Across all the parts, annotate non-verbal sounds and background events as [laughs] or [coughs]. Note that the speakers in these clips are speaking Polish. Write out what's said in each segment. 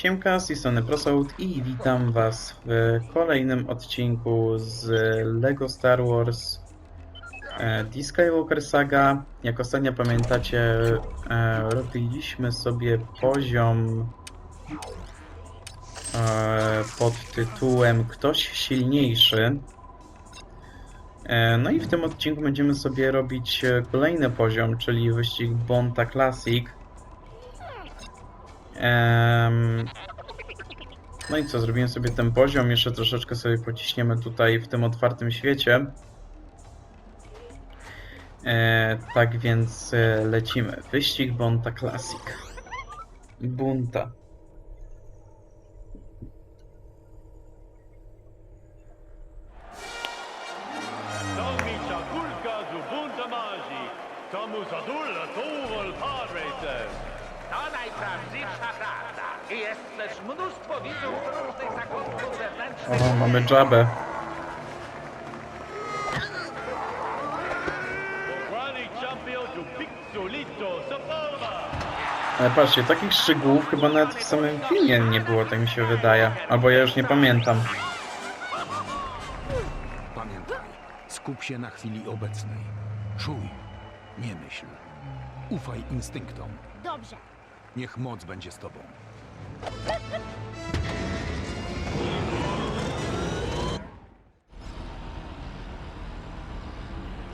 Siemka, z tej strony Prosout i witam was w kolejnym odcinku z LEGO Star Wars The Skywalker Saga. Jak ostatnio pamiętacie, e, robiliśmy sobie poziom e, pod tytułem Ktoś silniejszy. E, No i w tym odcinku będziemy sobie robić kolejny poziom, czyli wyścig Bonta Classic. No i co, zrobiłem sobie ten poziom, jeszcze troszeczkę sobie pociśniemy tutaj w tym otwartym świecie. E, tak więc e, lecimy. Wyścig Bonta Classic. Bunta. Sapolma. Ale patrzcie, takich szczegółów chyba nawet w samym filmie nie było, tak mi się wydaje. Albo ja już nie pamiętam. Pamiętaj, skup się na chwili obecnej. Czuj, nie myśl. Ufaj instynktom. Dobrze. Niech moc będzie z tobą.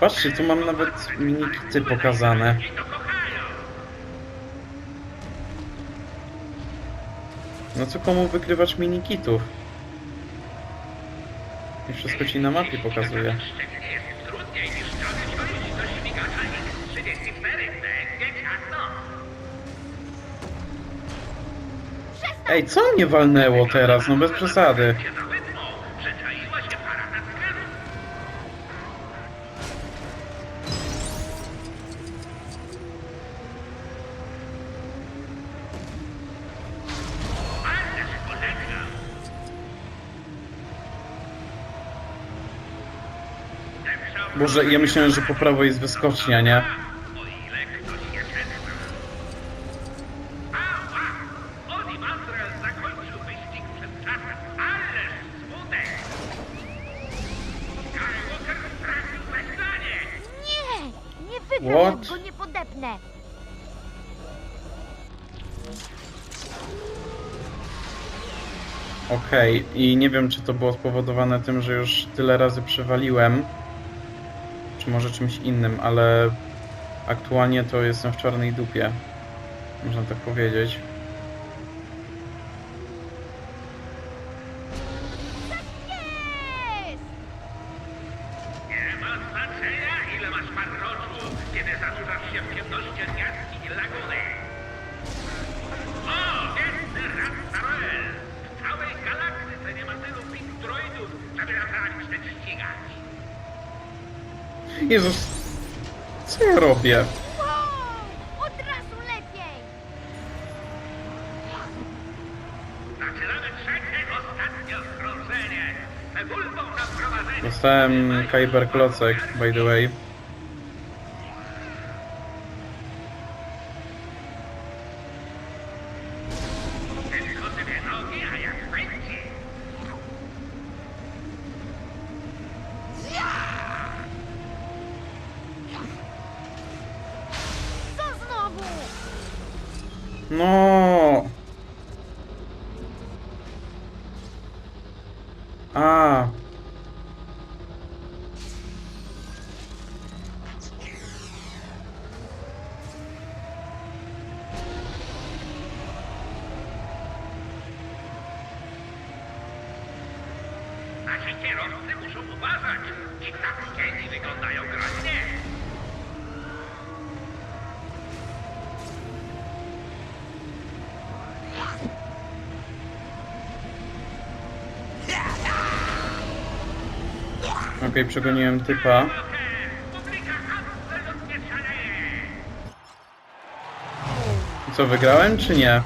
Patrzcie, tu mam nawet minikity pokazane. No co komu wykrywać minikitów? I wszystko ci na mapie pokazuje. Szczególnie jest trudniej niż trochę dojść do śmigacza X-34. Będzie ciasno. Ej, co mnie walnęło teraz? No bez przesady. Boże, ja myślałem, że po prawo jest wyskocznia, nie? Nie wygram, What? jak go nie podepnę. Okej, i nie wiem, czy to było spowodowane tym, że już tyle razy przewaliłem, czy może czymś innym, ale aktualnie to jestem w czarnej dupie. Można tak powiedzieć. Jest! Jezus, co ja robię? Wow! Od razu lepiej! Zaczynamy trzecie, ostatnie okrążenie. Cebulką na prowadzenie. Dostałem Kyber Klocek, by the way. No. Okej, przegoniłem typa. Co, wygrałem czy nie?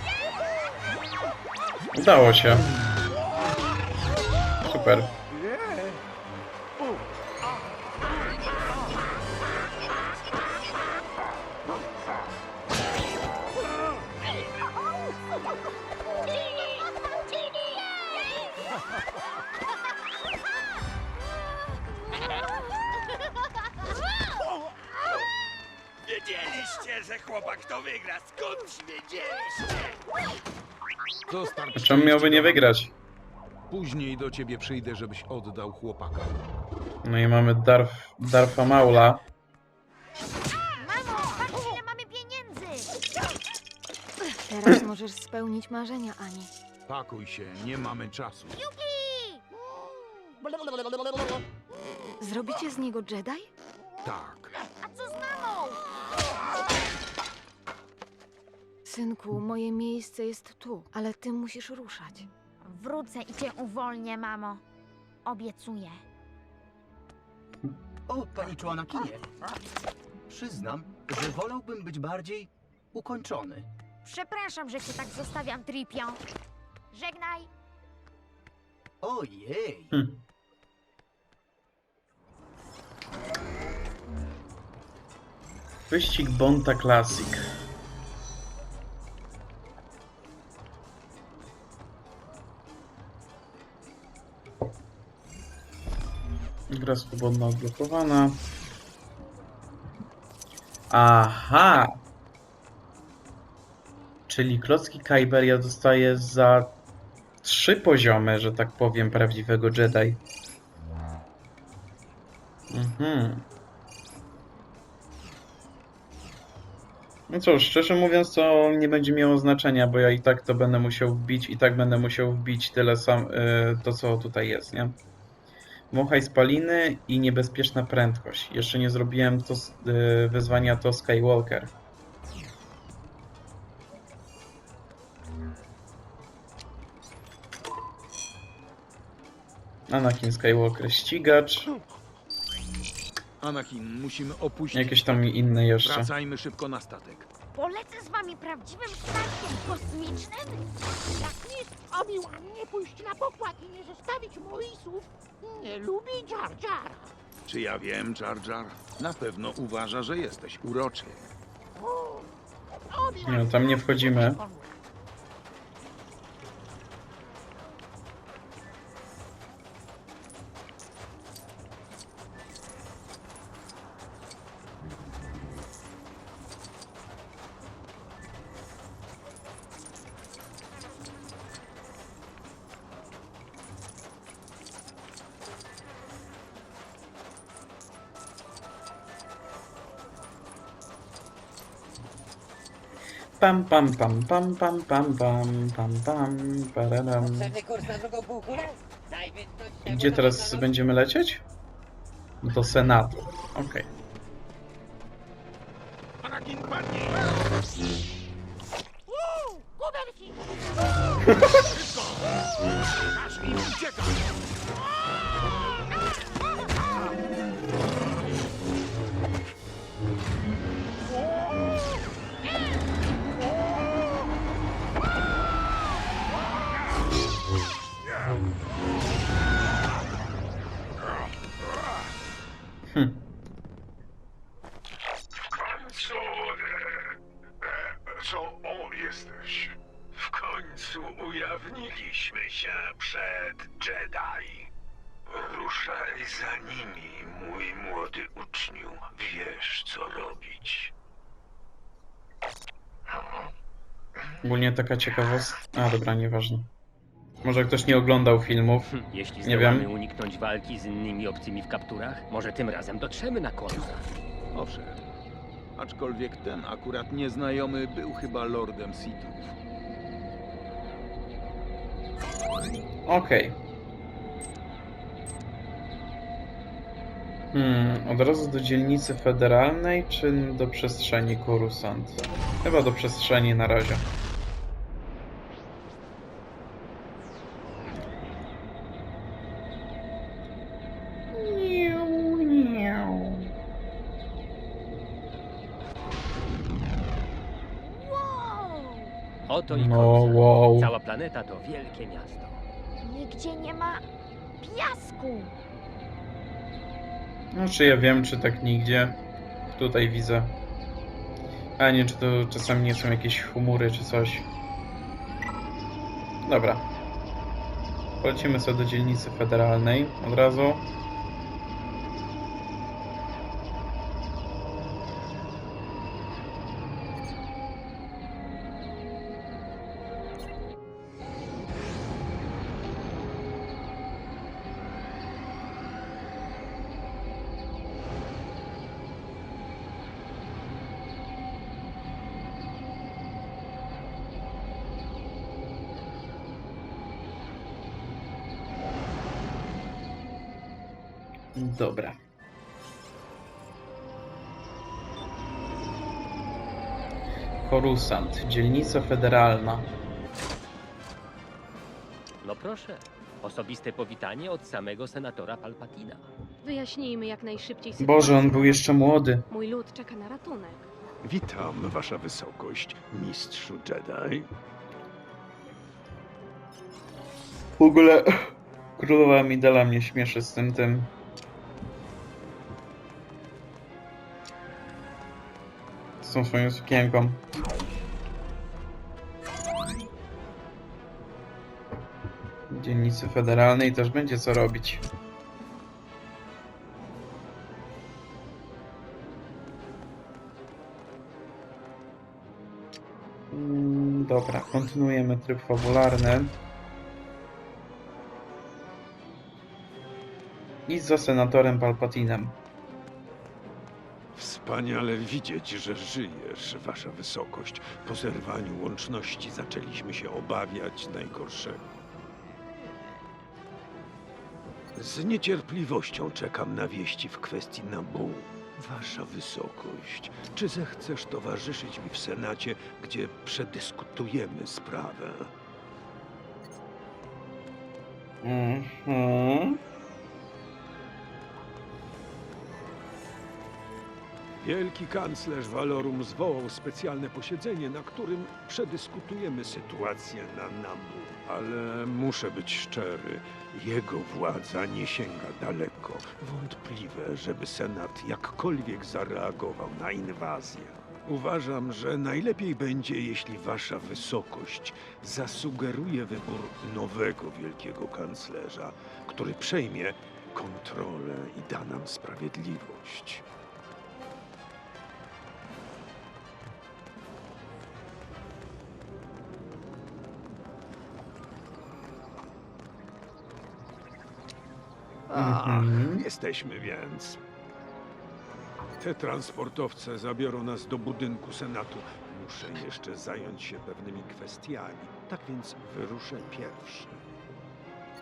Udało się. Super. Że chłopak to wygra. Skąd wiedzieliście? Czemu miałby nie wygrać? Później do ciebie przyjdę, żebyś oddał chłopaka. No i mamy Darf, Darfa Maula. Mamo, patrz ile mamy pieniędzy! Teraz możesz spełnić marzenia, Ani. Pakuj się, nie mamy czasu. Yuki! Zrobicie z niego Jedi? Tak. Synku, moje miejsce jest tu, ale ty musisz ruszać. Wrócę i cię uwolnię, mamo. Obiecuję. O, paniczu Anakinie. Przyznam, że wolałbym być bardziej ukończony. Przepraszam, że cię tak zostawiam, Tripio. Żegnaj. Ojej. Hm. Wyścig Bonta Classic. Gra swobodna odblokowana. Aha! Czyli klocki Kyberia dostaje za trzy poziomy, że tak powiem, prawdziwego Jedi. Mhm. No cóż, szczerze mówiąc, to nie będzie miało znaczenia, bo ja i tak to będę musiał wbić, i tak będę musiał wbić tyle sam, y, to co tutaj jest, nie? Wąchaj spaliny i niebezpieczna prędkość. Jeszcze nie zrobiłem to, y, wyzwania to Skywalker. Anakin Skywalker ścigacz. Anakin, musimy opuścić. Jakieś tam inne jeszcze. Wracajmy szybko na statek. Polecę z wami prawdziwym statkiem kosmicznym? Jak nic, Obi-Wan nie pójść na pokład i nie zostawić Moisów. Nie lubi Jar. Czy ja wiem, Jar Jar? Na pewno uważa, że jesteś uroczy. Nie, tam nie wchodzimy. Pam pam pam pam pam pam pam pam pam kurs na drugą półkulę? Się Gdzie teraz będziemy lecieć? Do Senatu. Okej. Anakin, padnij! Uuu, Kubersi! Masz im uciekać! Taka ciekawostka. A dobra, nieważne. Może ktoś nie oglądał filmów. Jeśli Nie zdołamy wiem. uniknąć walki z innymi obcymi w kapturach, może tym razem dotrzemy na końca. Owszem. Aczkolwiek ten akurat nieznajomy był chyba lordem Sithów. Okej. Hmm, od razu do dzielnicy federalnej, czy do przestrzeni Coruscant? Chyba do przestrzeni na razie. Oto i No, wow. Cała planeta to wielkie miasto. Nigdzie nie ma piasku. No, czy ja wiem, czy tak nigdzie. Tutaj widzę. A nie, czy to czasami nie są jakieś chmury, czy coś. Dobra. Polecimy sobie do dzielnicy federalnej od razu. Korusant, dzielnica federalna. No proszę, osobiste powitanie od samego senatora Palpatina. Wyjaśnijmy jak najszybciej sytuację. Boże, on był jeszcze młody. Mój lud czeka na ratunek. Witam, wasza wysokość, mistrzu Jedi. W ogóle [laughs] królowa Midala mnie śmieszy z tym tym. Tą swoją sukienką. Dzielnicy federalnej też będzie co robić. Mm, Dobra, kontynuujemy tryb fabularny. I za senatorem Palpatinem. Wspaniale widzieć, że żyjesz, wasza wysokość. Po zerwaniu łączności zaczęliśmy się obawiać najgorszego. Z niecierpliwością czekam na wieści w kwestii Nabu. Wasza wysokość, czy zechcesz towarzyszyć mi w Senacie, gdzie przedyskutujemy sprawę? Mhm. Wielki kanclerz Valorum zwołał specjalne posiedzenie, na którym przedyskutujemy sytuację na Nabu. Ale muszę być szczery, jego władza nie sięga daleko. Wątpliwe, żeby Senat jakkolwiek zareagował na inwazję. Uważam, że najlepiej będzie, jeśli wasza wysokość zasugeruje wybór nowego wielkiego kanclerza, który przejmie kontrolę i da nam sprawiedliwość. Ach, Mhm. jesteśmy więc. Te transportowce zabiorą nas do budynku Senatu. Muszę jeszcze zająć się pewnymi kwestiami. Tak więc wyruszę pierwszy.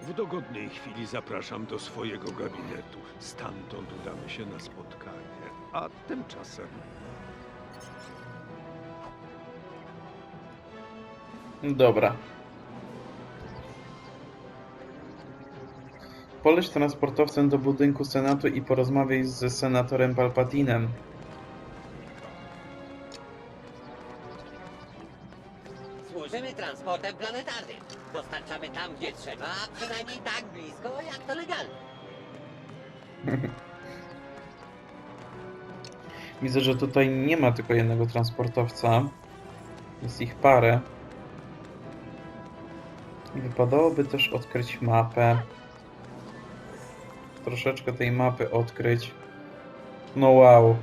W dogodnej chwili zapraszam do swojego gabinetu. Stamtąd udamy się na spotkanie. A tymczasem Dobra. Poleć transportowcem do budynku Senatu i porozmawiaj z senatorem Palpatinem. Służymy transportem planetarnym. Dostarczamy tam, gdzie trzeba, a przynajmniej tak blisko, jak to legalne. [laughs] Widzę, że tutaj nie ma tylko jednego transportowca. Jest ich parę. I Wypadałoby też odkryć mapę. Troszeczkę tej mapy odkryć. No wow.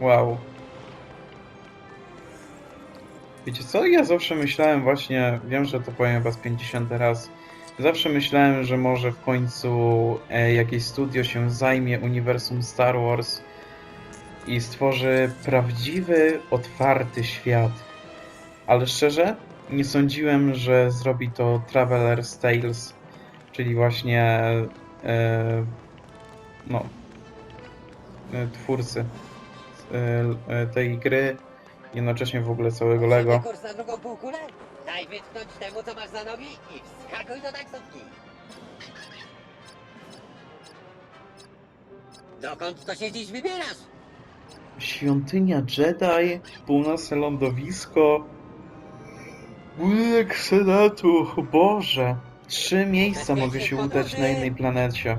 Wow. Wiecie co? Ja zawsze myślałem właśnie, wiem, że to powiem was 50 raz, zawsze myślałem, że może w końcu e, jakieś studio się zajmie uniwersum Star Wars i stworzy prawdziwy, otwarty świat. Ale szczerze, nie sądziłem, że zrobi to Traveler's Tales, czyli właśnie e, no e, twórcy e, tej gry, jednocześnie w ogóle całego Lego. Kurs na drugą półkulę? Daj wytknąć temu, co masz za nogi i wskakuj do taksówki. Dokąd to się dziś wybierasz? Świątynia Jedi, północne lądowisko. Budynek Senatu, Boże. Trzy miejsca mogę się udać na innej planecie.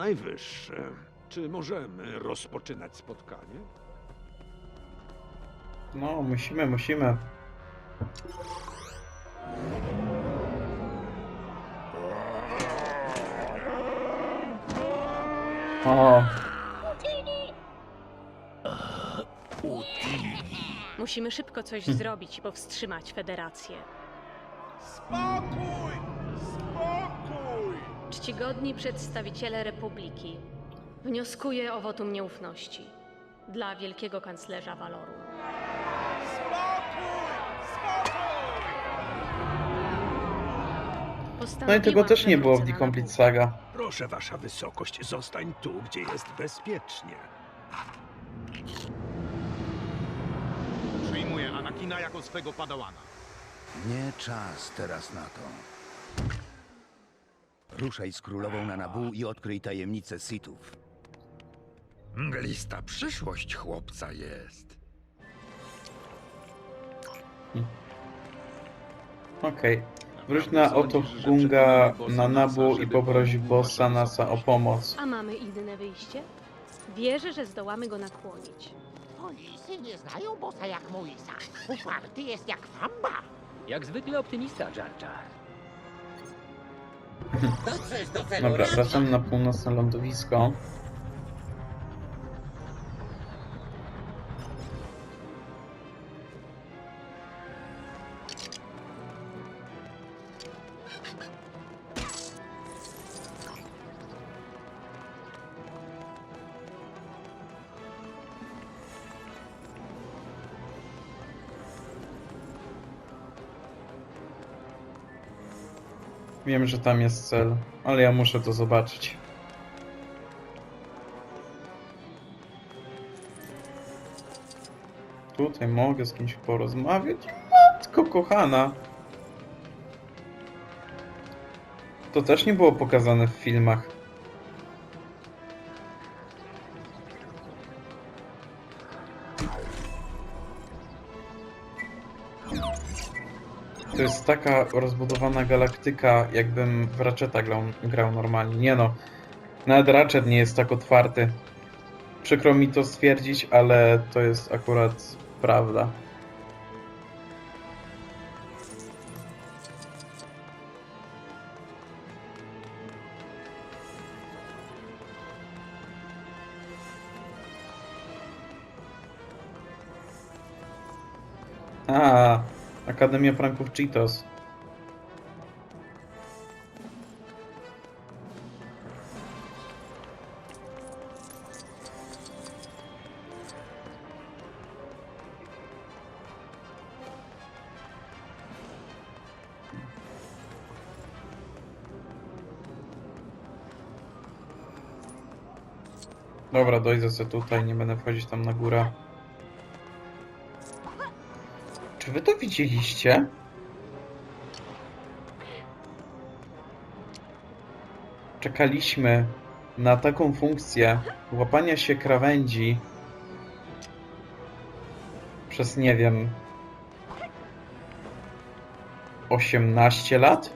Czas najwyższy. Czy możemy rozpoczynać spotkanie? No, musimy, musimy. O, Musimy szybko coś zrobić i powstrzymać Federację. Spokój! Czcigodni przedstawiciele Republiki. Wnioskuję o wotum nieufności. Dla wielkiego kanclerza Valorum. Spokój! Spokój! no i Postanowiłam, tego też nie było w wrócę The na Complete Saga. Proszę, wasza wysokość, zostań tu, gdzie jest bezpiecznie. Przyjmuję Anakina jako swego padałana. Nie czas teraz na to. Ruszaj z królową na Nabu i odkryj tajemnicę Sithów. Mglista przyszłość chłopca jest. Okej. Wróć na Oto Gunga na Nabu i poproś bossa Nasa o pomoc. A mamy inne wyjście? Wierzę, że zdołamy go nakłonić. Moisy nie znają bossa jak Moisa. Uparty jest jak famba. Jak zwykle optymista, Jar Jar. Dobra, raczej. wracam na północne lądowisko. Wiem, że tam jest cel, ale ja muszę to zobaczyć. Tutaj mogę z kimś porozmawiać? Matko kochana! To też nie było pokazane w filmach. To jest taka rozbudowana galaktyka, jakbym w Ratcheta grał, grał normalnie. Nie no, nawet Ratchet nie jest tak otwarty. Przykro mi to stwierdzić, ale to jest akurat prawda. A, Akademia Franków Cheetos. Dobra, dojdę sobie tutaj, nie będę wchodzić tam na górę. Czy wy to widzieliście? Czekaliśmy na taką funkcję łapania się krawędzi przez, nie wiem, 18 lat?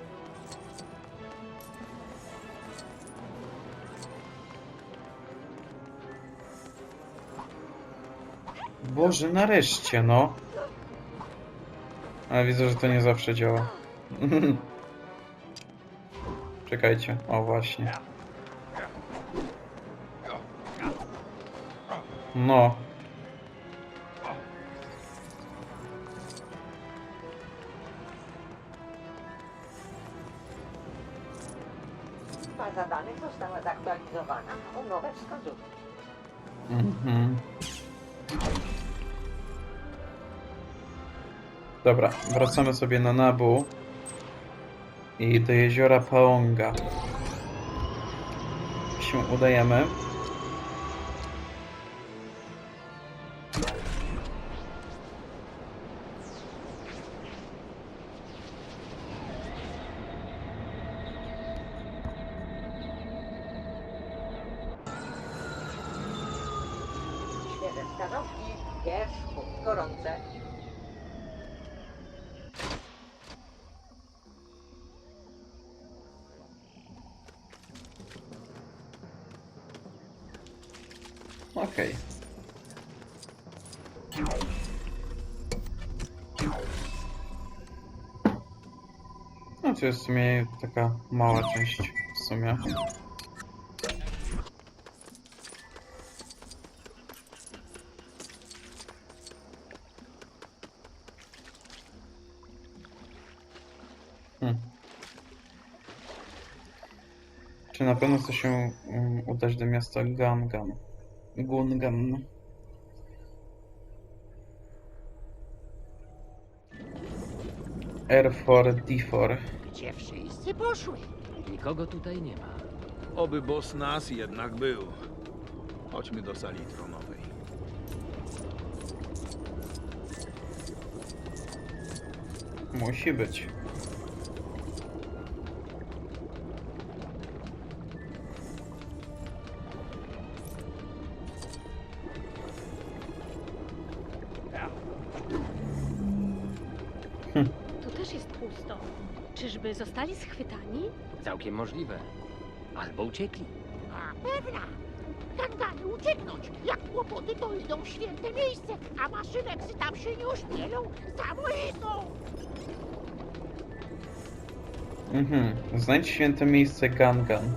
Boże, nareszcie, no. Ale widzę, że to nie zawsze działa. [laughs] Czekajcie, o właśnie. No. Baza danych została zaktualizowana o nowe wskazówki. Dobra, wracamy sobie na Nabu i do jeziora Paonga się udajemy. To jest w sumie taka mała część w sumie. Hmm. Czy na pewno chce się um, udać do miasta Gangan? Gungan. R4 D4. Gdzie wszyscy poszły? Nikogo tutaj nie ma. Oby boss nas jednak był. Chodźmy do sali tronowej. Musi być. Czyżby zostali schwytani? Całkiem możliwe. Albo uciekli. A pewna. Gangany ucieknąć. Jak kłopoty, to idą w święte miejsce, a maszyneksy tam się nie ośmielą za. Mhm. Znajdź święte miejsce Gangan.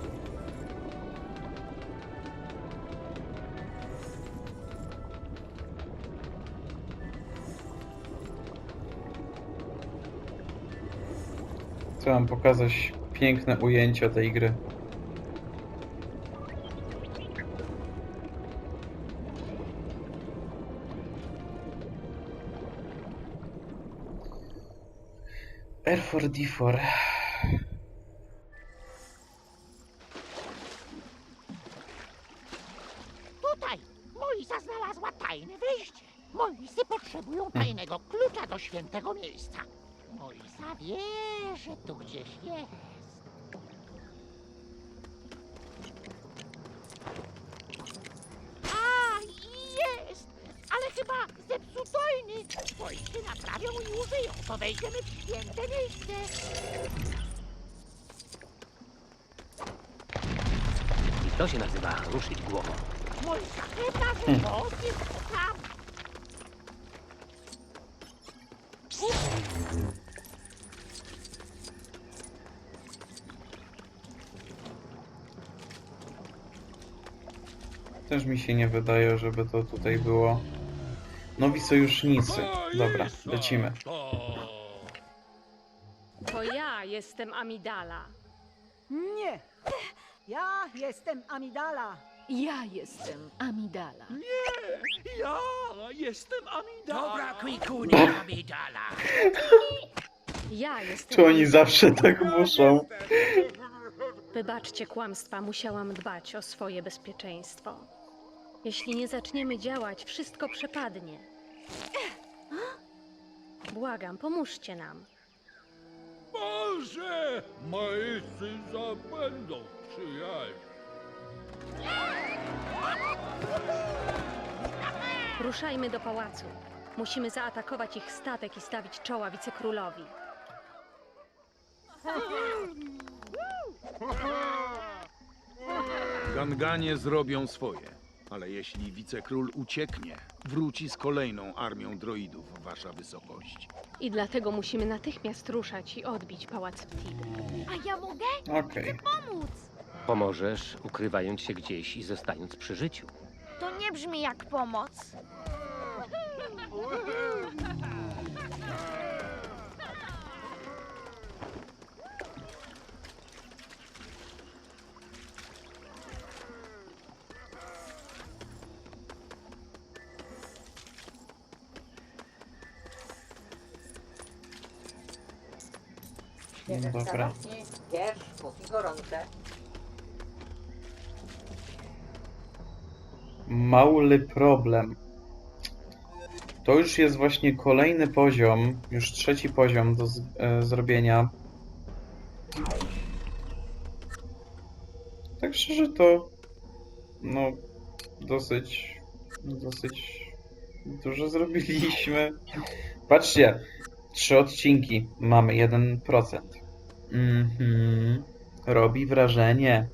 Chcę wam pokazać piękne ujęcia tej gry. R4D4. Tutaj Moisa znalazła tajne wyjście. Moisy potrzebują tajnego klucza do świętego miejsca. Moisa wie, że tu gdzieś jest. A, jest! Ale chyba zepsutojny. Moisy naprawią i użyją. To wejdziemy w święte miejsce. I to się nazywa ruszyć głową. Moisa pewna, że to jest tam. Też mi się nie wydaje, żeby to tutaj było. Nowi sojusznicy. Dobra, lecimy. To ja jestem Amidala. Nie! Ja jestem Amidala. Ja jestem Amidala. Ja jestem Amidala. Dobra, Quikunie, [coughs] Amidala. Ja jestem. Czy oni zawsze tak muszą? Wybaczcie kłamstwa, musiałam dbać o swoje bezpieczeństwo. Jeśli nie zaczniemy działać, wszystko przepadnie. Błagam, pomóżcie nam. Boże, maesty zabędą przyjaźń. Ruszajmy do pałacu. Musimy zaatakować ich statek i stawić czoła wicekrólowi. Ganganie zrobią swoje. Ale jeśli wicekról ucieknie, wróci z kolejną armią droidów, wasza wysokość. I dlatego musimy natychmiast ruszać i odbić pałac Ptid. A ja mogę? Okej. Pomóc! Pomożesz, ukrywając się gdzieś i zostając przy życiu. To nie brzmi jak pomoc. Dobra. gorące. Mały problem. To już jest właśnie kolejny poziom, już trzeci poziom do z- e, zrobienia. Tak szczerze to no dosyć dosyć dużo zrobiliśmy. Patrzcie, trzy odcinki, mamy 1%. Mhm. Robi wrażenie.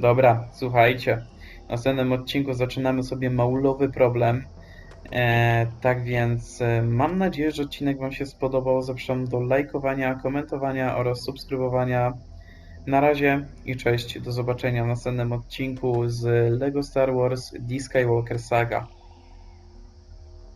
Dobra, słuchajcie. W następnym odcinku zaczynamy sobie maulowy problem. E, tak więc e, mam nadzieję, że odcinek Wam się spodobał. Zapraszam do lajkowania, komentowania oraz subskrybowania. Na razie i cześć. Do zobaczenia w następnym odcinku z LEGO Star Wars The Skywalker Saga.